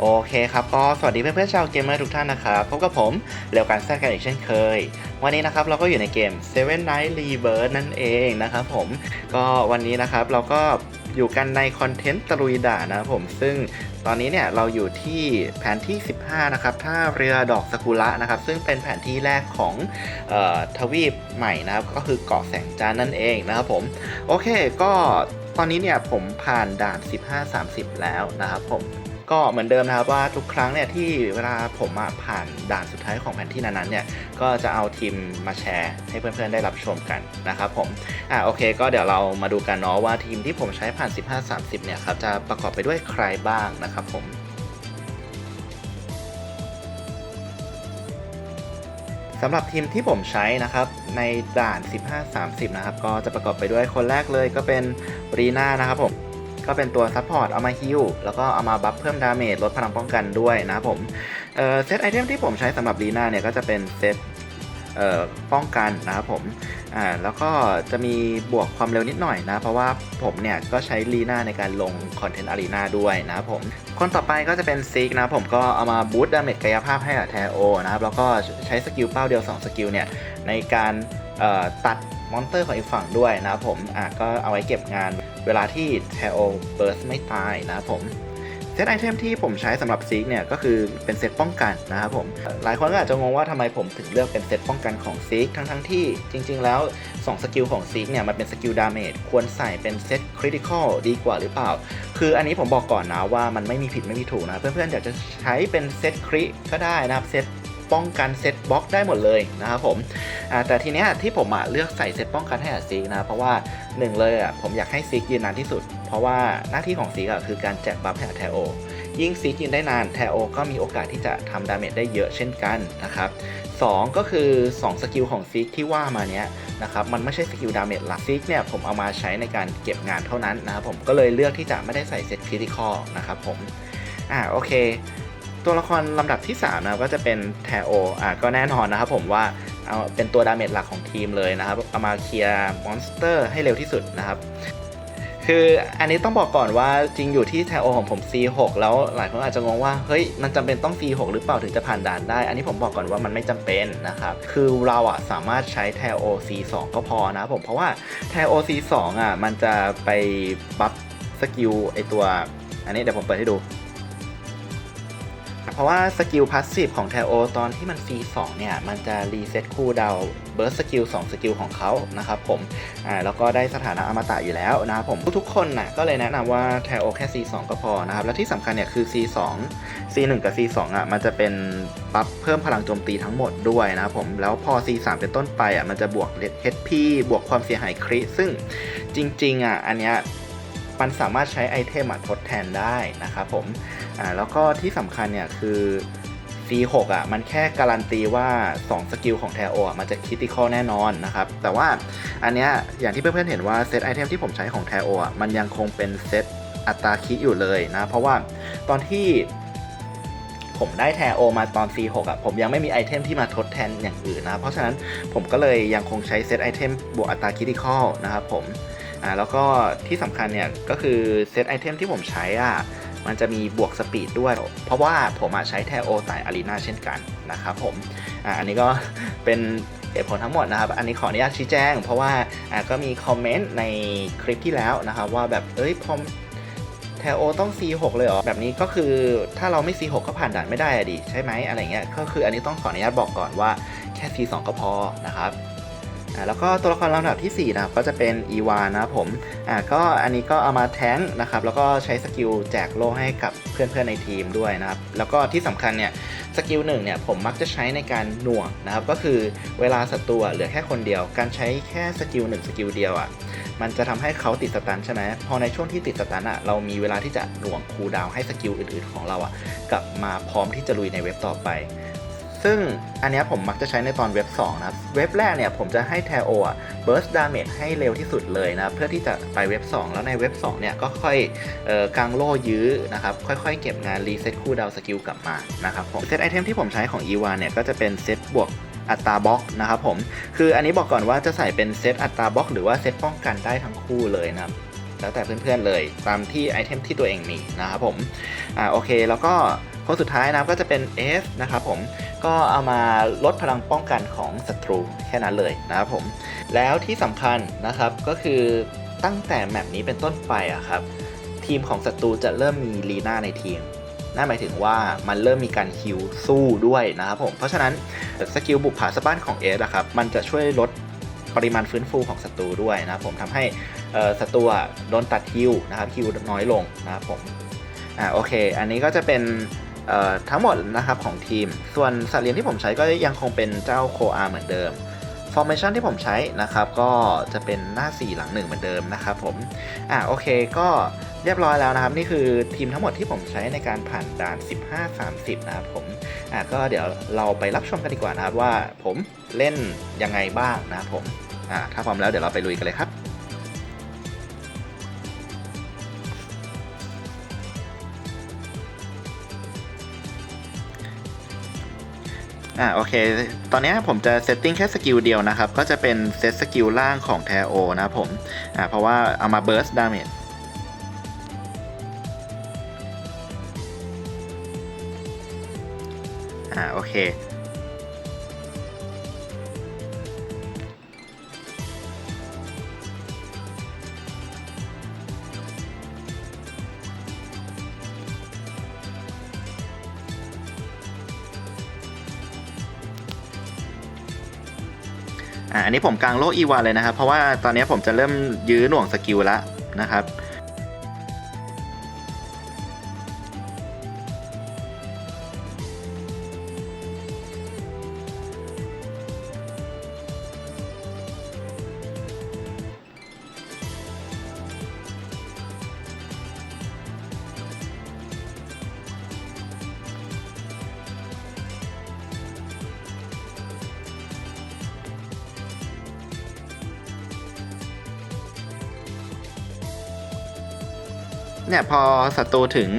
โอเคครับก็สวัสดีเพื่อนๆชาวเกมเมอร์ทุกท่านนะครับพบกับผมเร็วการแทรกกันอีกเช่นเคย วันนี้นะครับเราก็อยู่ในเกม Seven Night Rebirth นั่นเองนะครับผมก็วันนี้นะครับเราก็อยู่กันในคอนเทนต์ตะลุยด่านนะครับผมซึ่งตอนนี้เนี่ยเราอยู่ที่แผนที่ 15 นะครับท่าเรือดอกสกุระนะครับ ซึ่งเป็นแผนที่แรกของออทวีปใหม่นะครับ ก็คือเกาะแสงจันทร์นั่นเองนะครับผมโอเคก็ตอนนี้เนี่ยผมผ่านด่าน 15-30 แล้วนะครับผม ก็เหมือนเดิมนะครับว่าทุกครั้งเนี่ยที่เวลาผมผ่านด่านสุดท้ายของแผนที่นั้นๆเนี่ยก็จะเอาทีมมาแชร์ให้เพื่อนๆได้รับชมกันนะครับผมอ่าโอเค ก็เดี๋ยวเรามาดูกันเนาะว่าทีมที่ผมใช้ผ่าน 15-30 เนี่ยครับจะประกอบไปด้วยใครบ้างนะครับผมสำหรับทีมที่ผมใช้นะครับในด่าน 15-30 นะครับ ก็จะประกอบไปด้วยคนแรกเลยก็เป็นรีน่านะครับผม ก็เป็นตัวซัพพอร์ตเอามาฮิลแล้วก็เอามาบัฟเพิ่มดาเมจลดพลังป้องกันด้วยนะครับผมเซตไอเทมที่ผมใช้สำหรับรีน่าเนี่ยก็จะเป็นเซตป้องกันนะครับผมอ่าแล้วก็จะมีบวกความเร็วนิดหน่อยนะ เพราะว่าผมเนี่ยก็ใช้ลีน่าในการลงคอนเทนต์อารีนาด้วยนะครับผม คนต่อไปก็จะเป็นซิกนะผมก็เอามาบูตดาเมจกายภาพให้กับแทโอนะครับ แล้วก็ใช้สกิลเป้าเดียว 2 สกิลเนี่ยในการตัด มอนเตอร์ของอีกฝั่งด้วยนะครับผมอะก็เอาไว้เก็บงานเวลาที่แทโอเบิร์สไม่ตายนะครับผมเซตไอเทมที่ผมใช้สำหรับซิกเนี่ยก็คือเป็นเซตป้องกันนะครับผม หลายคนก็อาจจะงงว่าทำไมผมถึงเลือกเป็นเซตป้องกันของซิกทั้งทั้งที่จริง ๆ แล้ว 2 สกิลของซิกเนี่ยมันเป็นสกิลดาเมจควรใส่เป็นเซตคริติคอลดีกว่าหรือเปล่า คืออันนี้ผมบอกก่อนนะว่ามันไม่มีผิดไม่มีถูกนะ เพื่อนๆอยากจะใช้เป็นเซตคริก็ได้นะครับเซต ป้องกันเซตบล็อกได้หมดเลยนะครับผมแต่ทีเนี้ยที่ผมเลือกใส่เซตป้องกันให้กับซิกนะเพราะว่าหนึ่งเลยอะผมอยากให้ซิกยืนนานที่สุด เพราะว่าหน้าที่ของซิกอะคือการแจกบัฟให้กับแทโอยิ่งซีกินได้นานแทโอก็มีโอกาสที่จะทำดาเมจได้เยอะเช่นกันนะครับสองก็คือ 2 สกิลของซิกที่ว่ามาเนี้ยนะครับมันไม่ใช่สกิลดาเมจหลักซิกเนี่ยผมเอามาใช้ในการเก็บงานเท่านั้นนะครับผมก็เลยเลือกที่จะไม่ได้ใส่เซตคริติคอลนะครับผมอ่าโอเค ตัวละครลำดับที่3นะก็จะเป็นแทโออ่าก็แน่นอนนะครับผมว่าเอาเป็นตัวดาเมจหลักของทีมเลยนะครับเอามาเคลียร์มอนสเตอร์ให้เร็วที่สุดนะครับคืออันนี้ต้องบอกก่อนว่าจริงอยู่ที่แทโอของผม C6 แล้วหลายคนอาจจะงงว่าเฮ้ยมันจำเป็นต้อง C6 หรือเปล่าถึงจะผ่านด่านได้ อันนี้ผมบอกก่อนว่ามันไม่จำเป็นนะครับ คือเราอะสามารถใช้แทโอ C2 ก็พอนะผมเพราะว่าแทโอ C2 อะมันจะไปบัฟสกิลไอตัว อันนี้เดี๋ยวผมเปิดให้ดู ราะว่าสกิลพาสซีฟของแทโอตอนที่มัน C2 เนี่ย มันจะรีเซ็ตคูลดาวเบิร์สสกิล2สกิลของเขานะครับผมอ่าแล้วก็ได้สถานะอมตะอยู่แล้วนะครับผมทุกๆคนนะ่ะก็เลยแนะนำว่าแทโอแค่ C2 ก็พอนะครับ และที่สำคัญเนี่ยคือ C2 C1 กับ C2 อะมันจะเป็นบัฟเพิ่มพลังโจมตีทั้งหมดด้วยนะครับผมแล้วพอ C3 เป็นต้นไปอะมันจะบวก HP บวกความเสียหายคริซึ่งจริงๆอะอันเนี้ย มันสามารถใช้ไอเทมทดแทนได้นะครับผมอ่าแล้วก็ที่สำคัญเนี่ยคือ C6 อะมันแค่การันตีว่า 2 สกิลของแทโออะมันจะคิติคอแน่นอนนะครับ แต่ว่าอันเนี้ยอย่างที่เพื่อนๆเห็นว่าเซตไอเทมที่ผมใช้ของแทโออะมันยังคงเป็นเซตอัตราคิอยู่เลยนะ เพราะว่าตอนที่ผมได้แทโอมาตอน C6 อะผมยังไม่มีไอเทมที่มาทดแทนอย่างอื่นนะ เพราะฉะนั้นผมก็เลยยังคงใช้เซตไอเทมบวกอัตราคิติคอลนะครับผม อ่าแล้วก็ที่สำคัญเนี่ยก็คือเซตไอเทมที่ผมใช้อะมันจะมีบวกสปีดด้วย เพราะว่าผมใช้แทโอไตอารีนาเช่นกันนะครับผมอ่าอันนี้ก็เป็นเหตุผลทั้งหมดนะครับ อันนี้ขออนุญาตชี้แจง เพราะว่าอ่าก็มีคอมเมนต์ในคลิปที่แล้วนะครับ ว่าแบบเอ้ยพอมแทโอต้อง C6 เลยเหรอ แบบนี้ก็คือถ้าเราไม่ C6 ก็ผ่านด่านไม่ได้อะดิใช่ไหมอะไรเงี้ย ก็คืออันนี้ต้องขออนุญาตบอกก่อนว่าแค่ C2 ก็พอนะครับ อ่าแล้วก็ตัวละครลำดับทีสี่ 4 นะครับก็จะเป็นอีวานนะผมอ่าก็อันนี้ก็เอามาแทงนะครับแล้วก็ใช้สกิลแจกโล่ให้กับเพื่อนๆในทีมด้วยนะครับแล้วก็ที่สำคัญเนี่ยสกิลหนึ่งเนี่ยผมมักจะใช้ในการหน่วงนะครับก็คือเวลาศัตรูเหลือแค่คนเดียว การใช้แค่สกิลหนึ่งสกิลเดียวอะมันจะทำให้เขาติดสตันใช่ไหมพอในช่วงที่ติดสตันอะเรามีเวลาที่จะหน่วงคูลดาวให้สกิลอื่นๆของเราอะกลับมาพร้อมที่จะลุยในเว็บต่อไป ซึ่งอันนี้ผมมักจะใช้ในตอนเว็บ 2 นะ เว็บแรกเนี่ยผมจะให้แทโออะ burst damage ให้เร็วที่สุดเลยนะ เพื่อที่จะไปเว็บ 2 แล้วในเว็บ 2 เนี่ยก็ค่อยออกางโล่ยื้อนะครับ ค่อยๆ เก็บงานรีเซ็ตคู่ดาวสกิลกลับมานะครับผมเซตไอเทมที่ผมใช้ของ e ีวานเนี่ยก็จะเป็นเซตบวกอัตราบล็อกนะครับผม คืออันนี้บอกก่อนว่าจะใส่เป็นเซตอัตราบล็อกหรือว่าเซตป้องกันได้ทั้งคู่เลยนะครับแล้วแต่เพื่อนๆเลยตามที่ไอเทมที่ตัวเองมีนะครับผม อ่าโอเค แล้วก็ คนสุดท้ายนะก็จะเป็น F นะครับผมก็เอามาลดพลังป้องกันของศัตรูแค่นั้นเลยนะครับผมแล้วที่สำคัญนะครับก็คือตั้งแต่แมปนี้เป็นต้นไปอะครับทีมของศัตรูจะเริ่มมีลีน่าในทีมนั่นหมายถึงว่ามันเริ่มมีการฮิวสู้ด้วยนะครับผมเพราะฉะนั้นสกิลบุกผาสะบ้านของเอสนะครับมันจะช่วยลดปริมาณฟื้นฟูของศัตรูด้วยนะครับผมทำให้ศัตรูโดนตัดฮิวนะครับฮิวน้อยลงนะครับผมอ่าโอเค อันนี้ก็จะเป็น ทั้งหมดนะครับของทีม ส่วนสัตว์เลี้ยงที่ผมใช้ก็ยังคงเป็นเจ้าโคอาเหมือนเดิม Formation ที่ผมใช้นะครับ ก็จะเป็นหน้า 4 หลัง 1 เหมือนเดิมนะครับผม อ่าโอเคก็เรียบร้อยแล้วนะครับ นี่คือทีมทั้งหมดที่ผมใช้ในการผ่านด่าน 15-30 นะครับผม อ่าก็เดี๋ยวเราไปรับชมกันดีกว่านะครับว่าผมเล่นยังไงบ้างนะครับผม อ่าถ้าพร้อมแล้วเดี๋ยวเราไปลุยกันเลยครับ อ่าโอเค ตอนนี้ผมจะเซตติ้งแค่สกิลเดียวนะครับ ก็จะเป็นเซตสกิลล่างของแทโอนะผมอ่าเพราะว่าเอามาเบิร์สดาเมจอ่าโอเค อ่าอันนี้ผมกลางโลอีวานเลยนะครับ เพราะว่าตอนนี้ผมจะเริ่มยื้อหน่วงสกิลแล้วนะครับ เนี่ยพอศัตรูถึง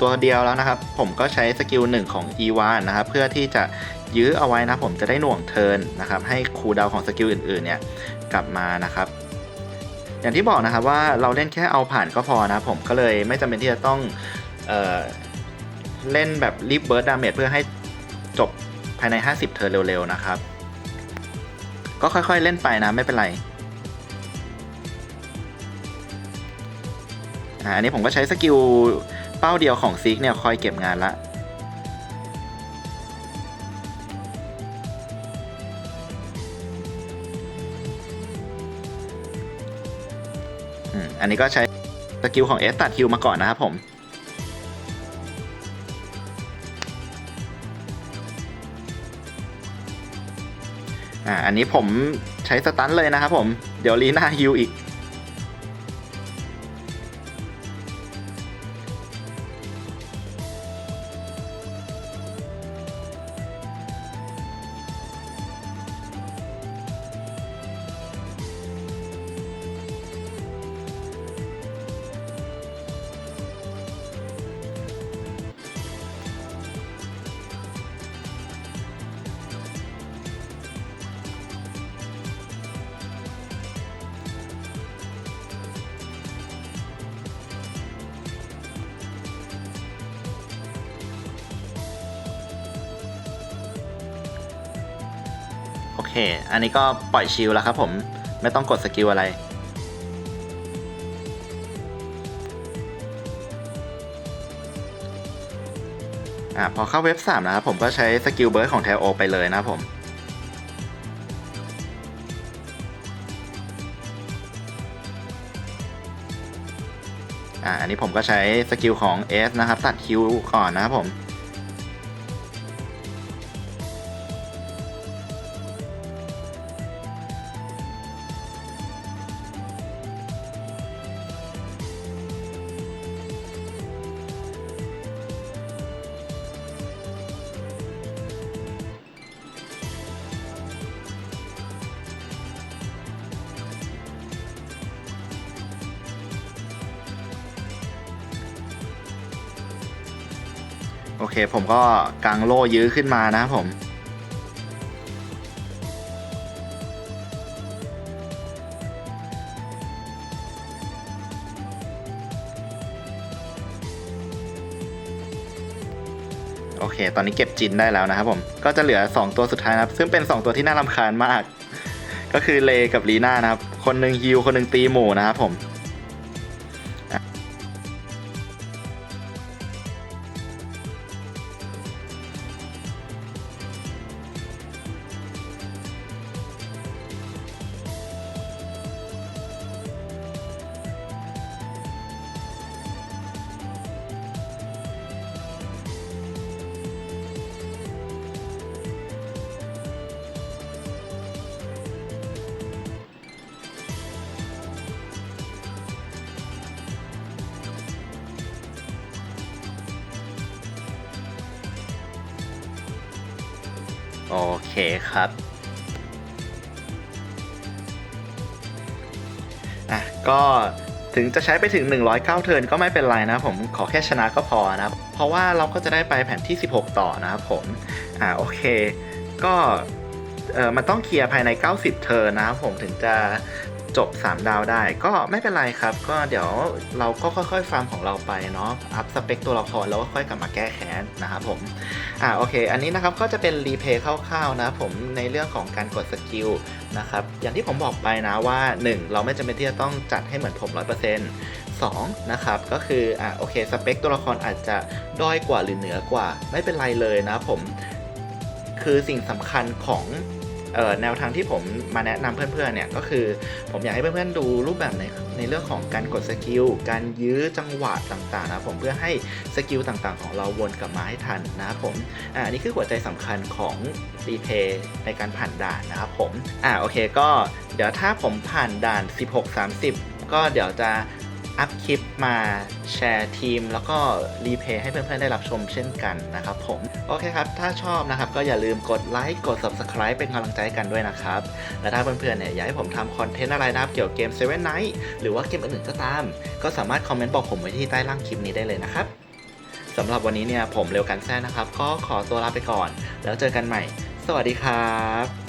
ตัวเดียวแล้วนะครับ ผมก็ใช้สกิลหนึ่งของ e 1นะครับ เพื่อที่จะยื้อเอาไว้นะผมจะได้หน่วงเทินนะครับ ให้คูดาวของสกิลอื่นๆเนี่ยกลับมานะครับ อย่างที่บอกนะครับว่าเราเล่นแค่เอาผ่านก็พอนะผมก็เลยไม่จำเป็นที่จะต้องเออเล่นแบบรีบเบิร์ดดาเมจเพื่อให้จบภายใน 50 เทิร์นเร็วๆนะครับ ก็ค่อยๆเล่นไปนะไม่เป็นไร อันนี้ผมก็ใช้สกิลเป้าเดียวของซิกเนี่ยคอยเก็บงานละอันนี้ก็ใช้สกิลของเอสตัดฮิวมาก่อนนะครับผมอ่าอันนี้ผมใช้สตันเลยนะครับผม เดี๋ยวลีน่าฮิวอีก อเคอันนี้ก็ปล่อยชิลแล้วครับผม ไม่ต้องกดสกิลอะไร อ่าพอเข้าเว็บ 3 นะครับผมก็ใช้สกิลเบิร์ดของแทโอไปเลยนะครับผมอ่าอันนี้ผมก็ใช้สกิลของ S นะครับ ตัดคิวก่อนนะครับผม โอเค ผมก็กางโล่ยื้อขึ้นมานะผม โอเค ตอนนี้เก็บจินได้แล้วนะครับผม ก็จะเหลือ 2 ตัวสุดท้ายนะครับ ซึ่งเป็น 2 ตัวที่น่ารำคาญมาก ก็คือเลกับลีน่านะครับ คนหนึ่งฮิวคนหนึ่งตีหมูนะครับผม เคครับอะก็ถึงจะใช้ไปถึง 109 เทิร์นก็ไม่เป็นไรนะผมขอแค่ชนะก็พอนะครับเพราะว่าเราก็จะได้ไปแผ่นที่ 16 ต่อนะครับผมอ่าโอเค ก็เออมันต้องเคลียร์ภายใน 90 เทิร์นนะครับผมถึงจะ จบ 3 ดาวได้ก็ไม่เป็นไรครับ ก็เดี๋ยวเราก็ค่อยๆฟาร์มของเราไปเนาะอัพสเปคตัวละครแล้วก็ค่อยกลับมาแก้แค้นนะครับผมอ่าโอเค อันนี้นะครับก็จะเป็นรีเพย์คร่าวๆนะผมในเรื่องของการกดสกิลนะครับอย่างที่ผมบอกไปนะว่า 1 เราไม่จำเป็นที่จะต้องจัดให้เหมือนผม 100% 2นะครับก็คืออ่าโอเคสเปคตัวละครอาจจะด้อยกว่าหรือเหนือกว่า ไม่เป็นไรเลยนะผมคือสิ่งสำคัญของ แนวทางที่ผมมาแนะนำเพื่อนๆเนี่ยก็คือ ผมอยากให้เพื่อนๆดูรูปแบบในในเรื่องของการกดสกิลการยื้อจังหวะต่างๆนะผมเพื่อให้สกิลต่างๆ ของเราวนกลับมาให้ทันนะครับผมอ่าอันนี้คือหัวใจสำคัญของรีเพย์ในการผ่านด่านนะครับผมอ่าโอเคก็เดี๋ยวถ้าผมผ่านด่าน 16-30 ก็เดี๋ยวจะ อัพคลิปมาแชร์ทีม แล้วก็รีเพย์ให้เพื่อนๆได้รับชมเช่นกันนะครับผม โอเคครับ ถ้าชอบนะครับก็อย่าลืมกดไลค์กด Subscribe เป็นกำลังใจให้กันด้วยนะครับ และถ้าเพื่อนๆเนี่ยอยากให้ผมทำคอนเทนต์อะไรนะครับเกี่ยวกับเกม Seven Night หรือว่าเกมอื่นๆก็ตาม ก็สามารถคอมเมนต์บอกผมไว้ที่ใต้ล่างคลิปนี้ได้เลยนะครับสำหรับวันนี้เนี่ยผมเร็วกันแซ่นะครับ ก็ขอตัวลาไปก่อน แล้วเจอกันใหม่ สวัสดีครับ